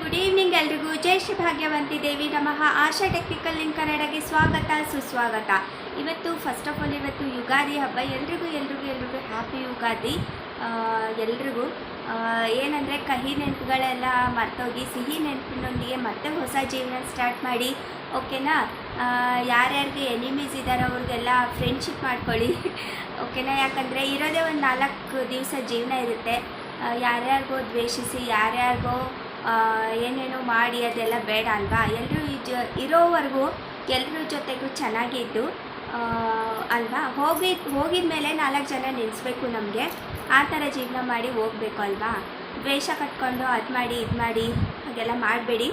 Good evening ಎಲ್ರಿಗೂ. ಜೈ ಶ್ರೀ ಭಾಗ್ಯವಂತಿ ದೇವಿ ನಮಃ. ಆಶಾ technical link ಕನ್ನಡಗೆ ಸ್ವಾಗತ, ಸುಸ್ವಾಗತ. ಇವತ್ತು ಫಸ್ಟ್ ಆಫ್ ಆಲ್ ಇವತ್ತು ಯುಗಾದಿ ಹಬ್ಬ. ಎಲ್ರಿಗೂ ಎಲ್ರಿಗೂ ಎಲ್ರಿಗೂ ಹ್ಯಾಪಿ ಯುಗಾದಿ. ಎಲ್ರಿಗೂ. ಏನಂದರೆ ಕಹಿ ನೆನಪುಗಳೆಲ್ಲ ಮರ್ತೋಗಿ, ಸಿಹಿ ನೆನಪಿನೊಂದಿಗೆ ಮತ್ತೆ ಹೊಸ ಜೀವನ ಸ್ಟಾರ್ಟ್ ಮಾಡಿ ಓಕೆನಾ ಯಾರ್ಯಾರಿಗೆ ಎನಿಮೀಸ್ ಇದ್ದಾರೋ ಅವ್ರಿಗೆಲ್ಲ ಫ್ರೆಂಡ್ಶಿಪ್ ಮಾಡ್ಕೊಳ್ಳಿ. ಓಕೆನಾ ಯಾಕಂದರೆ ಇರೋದೇ ಒಂದು ನಾಲ್ಕು ದಿವಸ ಜೀವನ ಇರುತ್ತೆ. ಯಾರ್ಯಾರಿಗೋ ದ್ವೇಷಿಸಿ, ಯಾರ್ಯಾರಿಗೋ ಏನೇನೋ ಮಾಡಿ ಅದೆಲ್ಲ ಬೇಡ ಅಲ್ವಾ? ಎಲ್ಲರೂ ಜ, ಇರೋವರೆಗೂ ಎಲ್ಲರ ಜೊತೆಗೂ ಚೆನ್ನಾಗಿದ್ದು ಅಲ್ವಾ? ಹೋಗಿ, ಹೋಗಿದ ಮೇಲೆ ನಾಲ್ಕು ಜನ ನಿಲ್ಲಿಸ್ಬೇಕು ನಮಗೆ. ಆ ಥರ ಜೀವನ ಮಾಡಿ ಹೋಗ್ಬೇಕು ಅಲ್ವಾ? ದ್ವೇಷ ಕಟ್ಕೊಂಡು ಅದು ಮಾಡಿ ಇದು ಮಾಡಿ, ಹಾಗೆಲ್ಲ ಮಾಡಬೇಡಿ.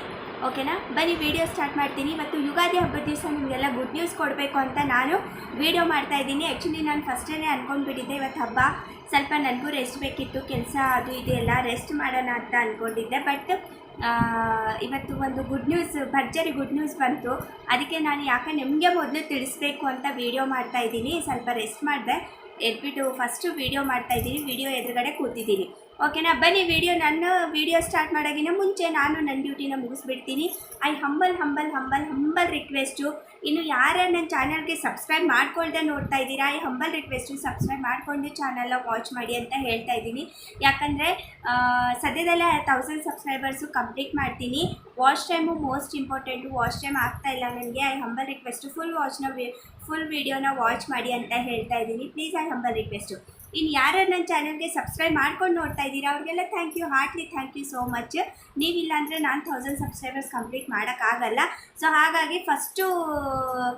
ಓಕೆನಾ? ಬನ್ನಿ ವಿಡಿಯೋ ಸ್ಟಾರ್ಟ್ ಮಾಡ್ತೀನಿ. ಇವತ್ತು ಯುಗಾದಿ ಹಬ್ಬದ ದಿವಸ ನಿಮಗೆಲ್ಲ ಗುಡ್ ನ್ಯೂಸ್ ಕೊಡಬೇಕು ಅಂತ ನಾನು ವಿಡಿಯೋ ಮಾಡ್ತಾ ಇದ್ದೀನಿ. ಆ್ಯಕ್ಚುಲಿ ನಾನು ಫಸ್ಟೇ ಅಂದ್ಕೊಂಡ್ಬಿಟ್ಟಿದ್ದೆ ಇವತ್ತು ಹಬ್ಬ. ಸ್ವಲ್ಪ ನನಗೂ ರೆಸ್ಟ್ ಬೇಕಿತ್ತು. ಕೆಲಸ ಅದು ಇದೆಲ್ಲ ರೆಸ್ಟ್ ಮಾಡೋಣ ಅಂತ ಅಂದ್ಕೊಂಡಿದ್ದೆ ಬಟ್ ಇವತ್ತು ಒಂದು ಗುಡ್ ನ್ಯೂಸ್ ಭರ್ಜರಿ ಗುಡ್ ನ್ಯೂಸ್ ಬಂತು. ಅದಕ್ಕೆ ನಾನು ಯಾಕೆ ನಿಮಗೆ ಮೊದಲು ತಿಳಿಸ್ಬೇಕು ಅಂತ ವಿಡಿಯೋ ಮಾಡ್ತಾ ಇದ್ದೀನಿ. ಸ್ವಲ್ಪ ರೆಸ್ಟ್ ಮಾಡಿದೆ. ಎದ್ಬಿಟ್ಟು ಫಸ್ಟು ವಿಡಿಯೋ ಮಾಡ್ತಾ ಇದ್ದೀನಿ. ವಿಡಿಯೋ ಎದುರುಗಡೆ ಕೂತಿದ್ದೀನಿ. ಓಕೆನಾ ಬನ್ನಿ ವಿಡಿಯೋ ನನ್ನ ವಿಡಿಯೋ ಸ್ಟಾರ್ಟ್ ಮಾಡೋಕ್ಕಿಂತ ಮುಂಚೆ ನಾನು ನನ್ನ ಡ್ಯೂಟಿನ ಮುಗಿಸ್ಬಿಡ್ತೀನಿ. I humble humble humble humble request ಇನ್ನು ಯಾರ್ಯಾರು ನನ್ನ ಚಾನಲ್ಗೆ ಸಬ್ಸ್ಕ್ರೈಬ್ ಮಾಡ್ಕೊಳ್ದೆ ನೋಡ್ತಾ ಇದ್ದೀರಾ ಐ ಹಂಬಲ್ ರಿಕ್ವೆಸ್ಟು ಸಬ್ಸ್ಕ್ರೈಬ್ ಮಾಡಿಕೊಂಡು ಚಾನಲ್ನ ವಾಚ್ ಮಾಡಿ ಅಂತ ಹೇಳ್ತಾ ಇದ್ದೀನಿ. ಯಾಕಂದರೆ ಸದ್ಯದಲ್ಲೇ ತೌಸಂಡ್ ಸಬ್ಸ್ಕ್ರೈಬರ್ಸು ಕಂಪ್ಲೀಟ್ ಮಾಡ್ತೀನಿ. Watch time most important watch time ಆಗ್ತಾ ಇಲ್ಲ ನನಗೆ. ಐ ಹಂಬಲ್ ರಿಕ್ವೆಸ್ಟು ಫುಲ್ ವಾಚ್ನ ಫುಲ್ ವೀಡಿಯೋನ ವಾಚ್ ಮಾಡಿ ಅಂತ ಹೇಳ್ತಾ ಇದ್ದೀನಿ. ಪ್ಲೀಸ್ ಐ ಹಂಬಲ್ ರಿಕ್ವೆಸ್ಟು ಇನ್ನು ಯಾರು ನನ್ನ ಚಾನಲ್ಗೆ ಸಬ್ಸ್ಕ್ರೈಬ್ ಮಾಡ್ಕೊಂಡು ನೋಡ್ತಾ ಇದ್ದೀರಾ, ಅವ್ರಿಗೆಲ್ಲ thank you heartly thank you so much ನೀವಿಲ್ಲ ಅಂದರೆ ನಾನು ಥೌಸಂಡ್ ಸಬ್ಸ್ಕ್ರೈಬರ್ಸ್ ಕಂಪ್ಲೀಟ್ ಮಾಡೋಕ್ಕಾಗಲ್ಲ ಸೊ ಹಾಗಾಗಿ first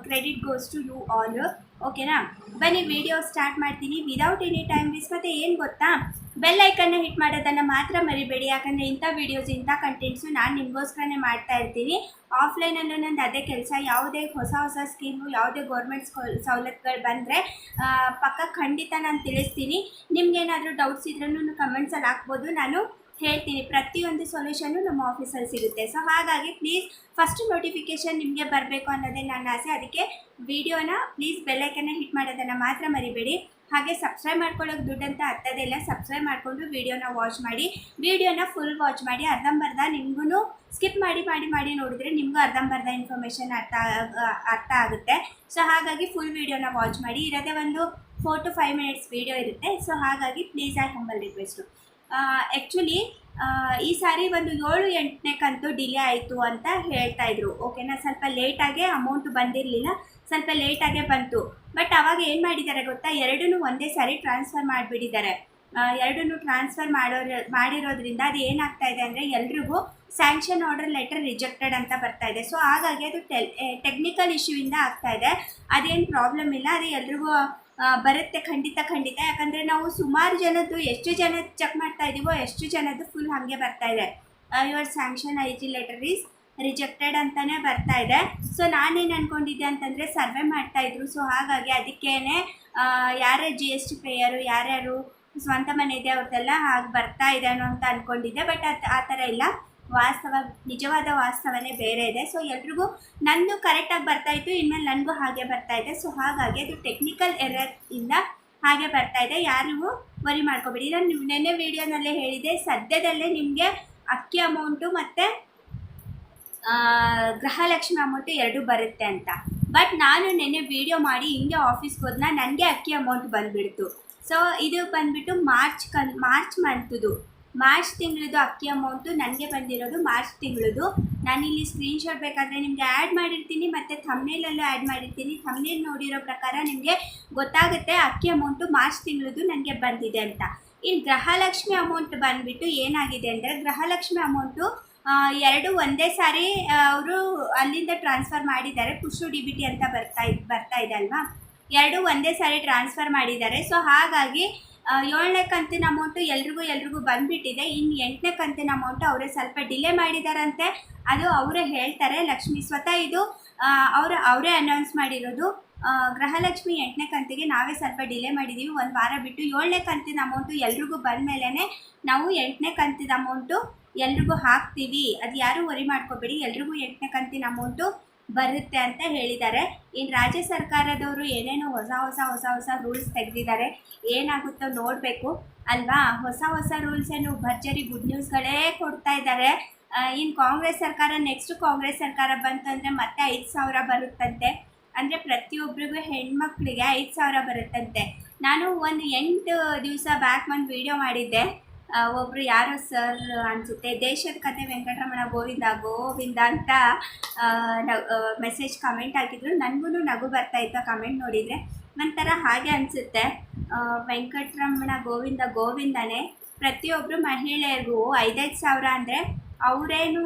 credit goes to you all ಓಕೆನಾ ಬನ್ನಿ ವಿಡಿಯೋ ಸ್ಟಾರ್ಟ್ ಮಾಡ್ತೀನಿ. ವಿದೌಟ್ ಎನಿ ಟೈಮ್ ವೇಸ್ಟ್ ಮತ್ತು ಏನು ಗೊತ್ತಾ? ಬೆಲ್ ಐಕನ್ನ ಹಿಟ್ ಮಾಡೋದನ್ನು ಮಾತ್ರ ಮರಿಬೇಡಿ. ಯಾಕಂದರೆ ಇಂಥ ವೀಡಿಯೋಸ್ ಇಂಥ ಕಂಟೆಂಟ್ಸು ನಾನು ನಿಮಗೋಸ್ಕರನೇ ಮಾಡ್ತಾ ಇರ್ತೀನಿ. ಆಫ್ಲೈನಲ್ಲೂ ನಂದು ಅದೇ ಕೆಲಸ. ಯಾವುದೇ ಹೊಸ ಹೊಸ ಸ್ಕೀಮು ಯಾವುದೇ ಗೌರ್ಮೆಂಟ್ ಸವಲತ್ತುಗಳು ಬಂದರೆ ಪಕ್ಕ ಖಂಡಿತ ನಾನು ತಿಳಿಸ್ತೀನಿ. ನಿಮ್ಗೇನಾದರೂ ಡೌಟ್ಸ್ ಇದ್ರೂ ಕಮೆಂಟ್ಸಲ್ಲಿ ಹಾಕ್ಬೋದು. ನಾನು ಹೇಳ್ತೀನಿ. ಪ್ರತಿಯೊಂದು ಸೊಲ್ಯೂಷನ್ನು ನಮ್ಮ ಆಫೀಸಲ್ಲಿ ಸಿಗುತ್ತೆ. ಸೊ ಹಾಗಾಗಿ ಪ್ಲೀಸ್ ಫಸ್ಟ್ ನೋಟಿಫಿಕೇಷನ್ ನಿಮಗೆ ಬರಬೇಕು ಅನ್ನೋದೇ ನನ್ನ ಆಸೆ. ಅದಕ್ಕೆ ವಿಡಿಯೋನ ಪ್ಲೀಸ್ ಬೆಲ್ಲೈಕನ್ನ ಹಿಟ್ ಮಾಡೋದನ್ನು ಮಾತ್ರ ಮರಿಬೇಡಿ. ಹಾಗೆ ಸಬ್ಸ್ಕ್ರೈಬ್ ಮಾಡ್ಕೊಳ್ಳೋಕೆ ದುಡ್ಡಂತ ಹತ್ತದಿಲ್ಲ ಸಬ್ಸ್ಕ್ರೈಬ್ ಮಾಡಿಕೊಂಡು ವೀಡಿಯೋನ ವಾಚ್ ಮಾಡಿ. ವೀಡಿಯೋನ ಫುಲ್ ವಾಚ್ ಮಾಡಿ. ಅರ್ಧಂಬರ್ಧ ನಿಮಗೂ ಸ್ಕಿಪ್ ಮಾಡಿ ಮಾಡಿ ಮಾಡಿ ನೋಡಿದ್ರೆ ನಿಮಗೂ ಅರ್ಧಂಬರ್ಧ ಇನ್ಫಾರ್ಮೇಷನ್ ಅರ್ಥ ಅರ್ಥ ಆಗುತ್ತೆ. ಸೊ ಹಾಗಾಗಿ ಫುಲ್ ವೀಡಿಯೋನ ವಾಚ್ ಮಾಡಿ. ಇರೋದೇ ಒಂದು four to five minutes video ಇರುತ್ತೆ. ಸೊ ಹಾಗಾಗಿ please I humble request actually ಈ ಸಾರಿ ಒಂದು ಏಳು, ಎಂಟನೇ ಕಂತು ಡಿಲೇ ಆಯಿತು ಅಂತ ಹೇಳ್ತಾ ಇದ್ರು. ಓಕೆನಾ ಸ್ವಲ್ಪ ಲೇಟಾಗೆ ಅಮೌಂಟ್ ಬಂದಿರಲಿಲ್ಲ. ಸ್ವಲ್ಪ ಲೇಟಾಗೆ ಬಂತು. ಬಟ್ ಅವಾಗ ಏನು ಮಾಡಿದ್ದಾರೆ ಗೊತ್ತಾ? ಎರಡನ್ನೂ ಒಂದೇ ಸಾರಿ ಟ್ರಾನ್ಸ್ಫರ್ ಮಾಡಿಬಿಟ್ಟಿದ್ದಾರೆ. ಎರಡನ್ನೂ ಟ್ರಾನ್ಸ್ಫರ್ ಮಾಡೋ ಮಾಡಿರೋದ್ರಿಂದ ಅದು ಏನಾಗ್ತಾ ಇದೆ ಅಂದರೆ ಎಲ್ರಿಗೂ ಸ್ಯಾಂಕ್ಷನ್ ಆರ್ಡರ್ ಲೆಟರ್ ರಿಜೆಕ್ಟೆಡ್ ಅಂತ ಬರ್ತಾ ಇದೆ. ಸೊ ಹಾಗಾಗಿ ಅದು ಟೆಲ್ ಟೆಕ್ನಿಕಲ್ ಇಶ್ಯೂಯಿಂದ ಆಗ್ತಾ ಇದೆ. ಅದೇನು ಪ್ರಾಬ್ಲಮ್ ಇಲ್ಲ. ಅದು ಎಲ್ರಿಗೂ ಬರುತ್ತೆ ಖಂಡಿತ ಖಂಡಿತ. ಯಾಕಂದರೆ ನಾವು ಸುಮಾರು ಜನದ್ದು ಎಷ್ಟು ಜನ ಚೆಕ್ ಮಾಡ್ತಾ ಇದ್ದೀವೋ ಎಷ್ಟು ಜನದ್ದು ಫುಲ್ ಹಾಗೆ ಬರ್ತಾ ಇದೆ. Your sanction I G letter is rejected ಅಂತಲೇ ಬರ್ತಾ ಇದೆ. ಸೊ ನಾನೇನು ಅಂದ್ಕೊಂಡಿದ್ದೆ ಅಂತಂದರೆ ಸರ್ವೆ ಮಾಡ್ತಾ ಇದ್ರು. ಸೊ ಹಾಗಾಗಿ ಅದಕ್ಕೇನೆ ಯಾರೇ ಜಿ ಎಸ್ ಟಿ ಪೇಯರು ಯಾರ್ಯಾರು ಸ್ವಂತ ಮನೆ ಇದೆ ಅವ್ರದ್ದೆಲ್ಲ ಹಾಗೆ ಬರ್ತಾ ಇದೆ ಅಂತ ಅಂದ್ಕೊಂಡಿದ್ದೆ ಬಟ್ ಅದು ಆ ಥರ ಇಲ್ಲ. ವಾಸ್ತವ, ನಿಜವಾದ ವಾಸ್ತವನೇ ಬೇರೆ ಇದೆ. ಸೊ ಎಲ್ರಿಗೂ ನಂದು ಕರೆಕ್ಟಾಗಿ ಬರ್ತಾ ಇತ್ತು, ಇನ್ಮೇಲೆ ನನಗೂ ಹಾಗೆ ಬರ್ತಾ ಇದೆ. ಸೊ ಹಾಗಾಗಿ ಅದು ಟೆಕ್ನಿಕಲ್ ಎರರ್ ಇಂದ ಹಾಗೆ ಬರ್ತಾ ಇದೆ. ಯಾರಿಗೂ ವರಿ ಮಾಡ್ಕೋಬೇಡಿ. ನಾನು ನೆನ್ನೆ ವೀಡಿಯೋನಲ್ಲೇ ಹೇಳಿದೆ ಸದ್ಯದಲ್ಲೇ ನಿಮಗೆ ಅಕ್ಕಿ ಅಮೌಂಟು ಮತ್ತು ಗೃಹಲಕ್ಷ್ಮಿ ಅಮೌಂಟು ಎರಡೂ ಬರುತ್ತೆ ಅಂತ. ಬಟ್ ನಾನು ನೆನ್ನೆ ವೀಡಿಯೋ ಮಾಡಿ ಹಿಂಗೆ ಆಫೀಸ್ಗೆ ಹೋದ್ನ ನನಗೆ ಅಕ್ಕಿ ಅಮೌಂಟ್ ಬಂದುಬಿಡ್ತು. ಸೊ ಇದು ಬಂದುಬಿಟ್ಟು ಮಾರ್ಚ್ ಕನ್ ಮಾರ್ಚ್ ಮಂತದು ಮಾರ್ಚ್ ತಿಂಗಳದು ಅಕ್ಕಿ ಅಮೌಂಟು ನನಗೆ ಬಂದಿರೋದು ಮಾರ್ಚ್ ತಿಂಗಳದು. ನಾನಿಲ್ಲಿ ಸ್ಕ್ರೀನ್ಶಾಟ್ ಬೇಕಾದರೆ ನಿಮಗೆ ಆ್ಯಡ್ ಮಾಡಿರ್ತೀನಿ, ಮತ್ತು ಥಮ್ನೇಲಲ್ಲೂ ಆ್ಯಡ್ ಮಾಡಿರ್ತೀನಿ. ಥಮ್ನೇಲ್ ನೋಡಿರೋ ಪ್ರಕಾರ ನಿಮಗೆ ಗೊತ್ತಾಗುತ್ತೆ ಅಕ್ಕಿ ಅಮೌಂಟು ಮಾರ್ಚ್ ತಿಂಗಳದು ನನಗೆ ಬಂದಿದೆ ಅಂತ. ಇನ್ನು ಗೃಹಲಕ್ಷ್ಮಿ ಅಮೌಂಟ್ ಬಂದುಬಿಟ್ಟು ಏನಾಗಿದೆ ಅಂದರೆ ಗೃಹಲಕ್ಷ್ಮಿ ಅಮೌಂಟು ಎರಡು ಒಂದೇ ಸಾರಿ ಅವರು ಅಲ್ಲಿಂದ ಟ್ರಾನ್ಸ್ಫರ್ ಮಾಡಿದ್ದಾರೆ. ಪುಷು ಡಿ ಅಂತ ಬರ್ತಾ ಬರ್ತಾ ಇದೆ ಅಲ್ವಾ? ಎರಡು ಒಂದೇ ಸಾರಿ ಟ್ರಾನ್ಸ್ಫರ್ ಮಾಡಿದ್ದಾರೆ. ಸೊ ಹಾಗಾಗಿ ಏಳನೇ ಕಂತಿನ ಅಮೌಂಟು ಎಲ್ರಿಗೂ ಎಲ್ರಿಗೂ ಬಂದುಬಿಟ್ಟಿದೆ. ಇನ್ನು ಎಂಟನೇ ಕಂತಿನ ಅಮೌಂಟು ಅವರೇ ಸ್ವಲ್ಪ ಡಿಲೇ ಮಾಡಿದಾರಂತೆ. ಅದು ಅವರೇ ಹೇಳ್ತಾರೆ, ಲಕ್ಷ್ಮಿ ಸ್ವತಃ ಇದು ಅವರು, ಅವರೇ ಅನೌನ್ಸ್ ಮಾಡಿರೋದು. ಗೃಹಲಕ್ಷ್ಮಿ ಎಂಟನೇ ಕಂತಿಗೆ ನಾವೇ ಸ್ವಲ್ಪ ಡಿಲೇ ಮಾಡಿದ್ದೀವಿ ಒಂದು ವಾರ ಬಿಟ್ಟು ಏಳನೇ ಕಂತಿನ ಅಮೌಂಟು ಎಲ್ರಿಗೂ ಬಂದ ಮೇಲೇ ನಾವು ಎಂಟನೇ ಕಂತಿನ ಅಮೌಂಟು ಎಲ್ರಿಗೂ ಹಾಕ್ತೀವಿ. ಅದು ಯಾರೂ ವರಿ ಮಾಡ್ಕೋಬೇಡಿ, ಎಲ್ರಿಗೂ ಎಂಟನೇ ಕಂತಿನ ಅಮೌಂಟು ಬರುತ್ತೆ ಅಂತ ಹೇಳಿದ್ದಾರೆ. ಇನ್ನು ರಾಜ್ಯ ಸರ್ಕಾರದವರು ಏನೇನೋ ಹೊಸ ಹೊಸ ಹೊಸ ಹೊಸ ರೂಲ್ಸ್ ತೆಗೆದಿದ್ದಾರೆ. ಏನಾಗುತ್ತೋ ನೋಡಬೇಕು. ಅಲ್ವಾ? ಹೊಸ ಹೊಸ ರೂಲ್ಸ್ ಏನು ಭರ್ಜರಿ ಗುಡ್ ನ್ಯೂಸ್ಗಳೇ ಕೊಡ್ತಾ ಇದ್ದಾರೆ. ಇನ್ನು ಕಾಂಗ್ರೆಸ್ ಸರ್ಕಾರ ನೆಕ್ಸ್ಟ್ ಕಾಂಗ್ರೆಸ್ ಸರ್ಕಾರ ಬಂತಂದರೆ ಮತ್ತೆ ಐದು ಸಾವಿರ ಬರುತ್ತಂತೆ. ಅಂದರೆ ಪ್ರತಿಯೊಬ್ಬರಿಗೂ ಹೆಣ್ಮಕ್ಳಿಗೆ ಐದು ಸಾವಿರ ಬರುತ್ತಂತೆ. ನಾನು ಒಂದು ಎಂಟು ದಿವಸ ಬ್ಯಾಕ್ ಒಂದು ವಿಡಿಯೋ ಮಾಡಿದ್ದೆ. ಆ, ಒಬ್ರು ಯಾರೋ ಸರ್ ಅನಿಸುತ್ತೆ. ದೇಶದ ಕತೆ ವೆಂಕಟರಮಣ ಗೋವಿಂದ ಗೋವಿಂದ ಅಂತ ಮೆಸೇಜ್ ಕಮೆಂಟ್ ಹಾಕಿದ್ರು. ನನಗೂ ನಗು ಬರ್ತಾ ಇತ್ತು ಕಮೆಂಟ್ ನೋಡಿದರೆ. ಒಂಥರ ಹಾಗೆ ಅನಿಸುತ್ತೆ. ವೆಂಕಟರಮಣ ಗೋವಿಂದ ಗೋವಿಂದನೇ ಪ್ರತಿಯೊಬ್ಬರು ಮಹಿಳೆಯರಿಗೂ ಐದೈದು ಸಾವಿರ ಅಂದರೆ ಅವರೇನು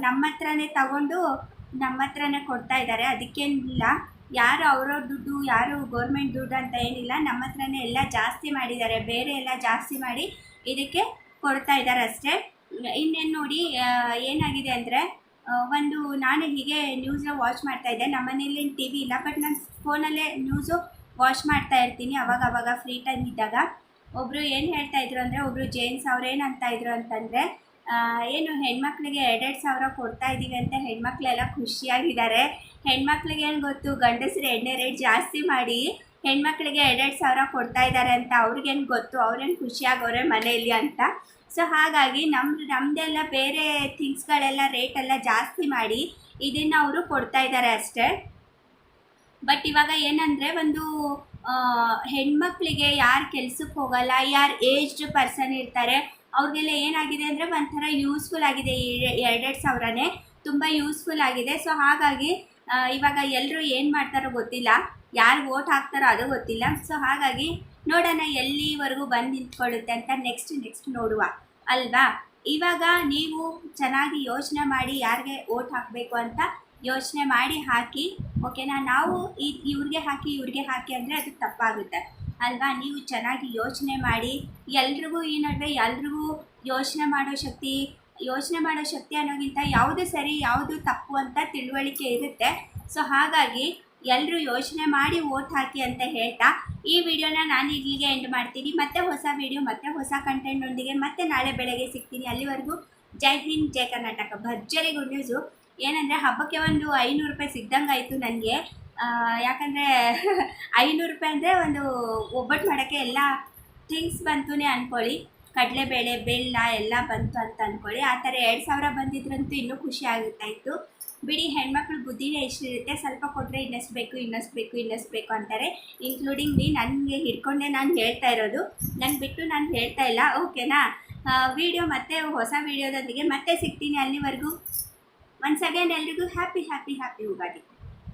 ನಮ್ಮ ಹತ್ರನೇ ತಗೊಂಡು ನಮ್ಮ ಹತ್ರನೇ ಕೊಡ್ತಾ ಇದ್ದಾರೆ. ಅದಕ್ಕೇನಿಲ್ಲ. ಯಾರು ಅವ್ರವ್ರ ದುಡ್ಡು ಯಾರು ಗೌರ್ಮೆಂಟ್ ದುಡ್ಡು ಅಂತ ಏನಿಲ್ಲ. ನಮ್ಮ ಹತ್ರನೇ ಎಲ್ಲ ಜಾಸ್ತಿ ಮಾಡಿದ್ದಾರೆ. ಬೇರೆ ಎಲ್ಲ ಜಾಸ್ತಿ ಮಾಡಿ ಇದಕ್ಕೆ ಕೊಡ್ತಾ ಇದ್ದಾರೆ ಅಷ್ಟೇ. ಇನ್ನೇನು ನೋಡಿ ಏನಾಗಿದೆ ಅಂದರೆ ಒಂದು ನಾನು ಹೀಗೆ ನ್ಯೂಸ್ನ ವಾಚ್ ಮಾಡ್ತಾ ಇದ್ದೆ. ನಮ್ಮ ಮನೇಲಿ ಟಿ ವಿ ಇಲ್ಲ ಬಟ್ ನಾನು ಫೋನಲ್ಲೇ ನ್ಯೂಸು ವಾಚ್ ಮಾಡ್ತಾ ಇರ್ತೀನಿ ಅವಾಗ ಅವಾಗ ಫ್ರೀ ಟೈಮ್ ಇದ್ದಾಗ. ಒಬ್ಬರು ಏನು ಹೇಳ್ತಾ ಇದ್ರು ಅಂದರೆ ಒಬ್ಬರು ಜೇನ್ಸ್ ಅವ್ರು ಏನು ಅಂತ ಇದ್ರು ಅಂತಂದರೆ ಏನು ಹೆಣ್ಮಕ್ಳಿಗೆ ಎರಡೆರಡು ಸಾವಿರ ಕೊಡ್ತಾ ಇದ್ದೀವಿ ಅಂತ ಹೆಣ್ಮಕ್ಳೆಲ್ಲ ಖುಷಿಯಾಗಿದ್ದಾರೆ. ಹೆಣ್ಮಕ್ಳಿಗೆ ಏನು ಗೊತ್ತು, ಗಂಡಸರು ಎಣ್ಣೆ ರೇಟ್ ಜಾಸ್ತಿ ಮಾಡಿ ಹೆಣ್ಮಕ್ಳಿಗೆ ಎರಡೆರಡು ಸಾವಿರ ಕೊಡ್ತಾ ಇದ್ದಾರೆ ಅಂತ ಅವ್ರಿಗೇನು ಗೊತ್ತು? ಅವ್ರೇನು ಖುಷಿಯಾಗವ್ರೆ ಮನೆಯಲ್ಲಿ ಅಂತ? ಸೊ ಹಾಗಾಗಿ ನಮ್ಮ ನಮ್ಮದೆಲ್ಲ ಬೇರೆ ಥಿಂಗ್ಸ್ಗಳೆಲ್ಲ ರೇಟೆಲ್ಲ ಜಾಸ್ತಿ ಮಾಡಿ ಇದನ್ನು ಅವರು ಕೊಡ್ತಾ ಇದ್ದಾರೆ ಅಷ್ಟೇ. ಬಟ್ ಇವಾಗ ಏನಂದರೆ ಒಂದು ಹೆಣ್ಮಕ್ಳಿಗೆ ಯಾರು ಕೆಲ್ಸಕ್ಕೆ ಹೋಗಲ್ಲ, ಯಾರು ಏಜ್ಡ್ ಪರ್ಸನ್ ಇರ್ತಾರೆ, ಅವ್ರಿಗೆಲ್ಲ ಏನಾಗಿದೆ ಅಂದರೆ ಒಂಥರ ಯೂಸ್ಫುಲ್ ಆಗಿದೆ ಈ ಎರಡೆರಡು ಸಾವಿರನೇ. ತುಂಬ ಯೂಸ್ಫುಲ್ ಆಗಿದೆ. ಸೊ ಹಾಗಾಗಿ ಇವಾಗ ಎಲ್ಲರೂ ಏನು ಮಾಡ್ತಾರೋ ಗೊತ್ತಿಲ್ಲ. ಯಾರು ಓಟ್ ಹಾಕ್ತಾರೋ ಅದು ಗೊತ್ತಿಲ್ಲ. ಸೊ ಹಾಗಾಗಿ ನೋಡೋಣ ಎಲ್ಲಿವರೆಗೂ ಬಂದು ನಿಂತ್ಕೊಳ್ಳುತ್ತೆ ಅಂತ ನೆಕ್ಸ್ಟ್ ನೆಕ್ಸ್ಟ್ ನೋಡುವ. ಅಲ್ವಾ? ಇವಾಗ ನೀವು ಚೆನ್ನಾಗಿ ಯೋಚನೆ ಮಾಡಿ ಯಾರಿಗೆ ಓಟ್ ಹಾಕಬೇಕು ಅಂತ ಯೋಚನೆ ಮಾಡಿ ಹಾಕಿ ಓಕೆನಾ ನಾವು ಈ ಇವ್ರಿಗೆ ಹಾಕಿ ಇವ್ರಿಗೆ ಹಾಕಿ ಅಂದರೆ ಅದು ತಪ್ಪಾಗುತ್ತೆ. ಅಲ್ವಾ? ನೀವು ಚೆನ್ನಾಗಿ ಯೋಚನೆ ಮಾಡಿ, ಎಲ್ರಿಗೂ ಈ ನಡುವೆ ಎಲ್ರಿಗೂ ಯೋಚನೆ ಮಾಡೋ ಶಕ್ತಿ ಯೋಚನೆ ಮಾಡೋ ಶಕ್ತಿ ಅನ್ನೋಗಿಂತ ಯಾವುದು ಸರಿ, ಯಾವುದು ತಪ್ಪು ಅಂತ ತಿಳುವಳಿಕೆ ಇರುತ್ತೆ. ಸೊ ಹಾಗಾಗಿ ಎಲ್ಲರೂ ಯೋಚನೆ ಮಾಡಿ ಓಟ್ ಹಾಕಿ ಅಂತ ಹೇಳ್ತಾ ಈ ವಿಡಿಯೋನ ನಾನು ಇಲ್ಲಿಗೆ ಎಂಡ್ ಮಾಡ್ತೀನಿ. ಮತ್ತೆ ಹೊಸ ವಿಡಿಯೋ, ಮತ್ತೆ ಹೊಸ ಕಂಟೆಂಟ್ನೊಂದಿಗೆ ಮತ್ತೆ ನಾಳೆ ಬೆಳಗ್ಗೆ ಸಿಗ್ತೀನಿ ಅಲ್ಲಿವರೆಗೂ. ಜೈ ಹಿಂದ್, ಜೈ ಕರ್ನಾಟಕ. ಭರ್ಜರಿ ಗುಡ್ ನ್ಯೂಸು ಏನಂದರೆ ಹಬ್ಬಕ್ಕೆ ಒಂದು ಐನೂರು ರೂಪಾಯಿ ಸಿಗ್ದಂಗೆ ಆಯಿತು ನನಗೆ ಯಾಕಂದರೆ ಐನೂರು ರೂಪಾಯಿ ಅಂದರೆ ಒಂದು ಒಬ್ಬಟ್ಟು ಮಾಡೋಕ್ಕೆ ಎಲ್ಲ ಥಿಂಗ್ಸ್ ಬಂತು ಅಂದ್ಕೊಳ್ಳಿ ಕಡಲೆಬೇಳೆ, ಬೆಲ್ಲ ಎಲ್ಲ ಬಂತು ಅಂತ ಅಂದ್ಕೊಳ್ಳಿ ಆ ಥರ ಎರಡು ಸಾವಿರ ಬಂದಿದ್ರಂತೂ ಇನ್ನೂ ಖುಷಿ ಆಗುತ್ತಾ ಇತ್ತು. ಬಿಡಿ, ಹೆಣ್ಮಕ್ಳು ಬುದ್ಧಿನೇ ಎಷ್ಟಿರುತ್ತೆ ಸ್ವಲ್ಪ ಕೊಟ್ಟರೆ ಇನ್ನಷ್ಟು ಬೇಕು ಇನ್ನಷ್ಟು ಬೇಕು ಇನ್ನಷ್ಟು ಬೇಕು ಅಂತಾರೆ. ಇನ್ಕ್ಲೂಡಿಂಗ್ ಮೀ ನನಗೆ ಹಿಡ್ಕೊಂಡೆ ನಾನು ಹೇಳ್ತಾ ಇರೋದು. ನನ್ನ ಬಿಟ್ಟು ನಾನು ಹೇಳ್ತಾ ಇಲ್ಲ. ಓಕೆನಾ? ವಿಡಿಯೋ ಮತ್ತೆ, ಹೊಸ ವಿಡಿಯೋದೊಂದಿಗೆ ಮತ್ತೆ ಸಿಗ್ತೀನಿ ಅಲ್ಲಿವರೆಗೂ. ಒನ್ಸ್ ಅಗೇನ್ ಎಲ್ರಿಗೂ ಹ್ಯಾಪಿ ಹ್ಯಾಪಿ ಹ್ಯಾಪಿ ಯುಗಾದಿ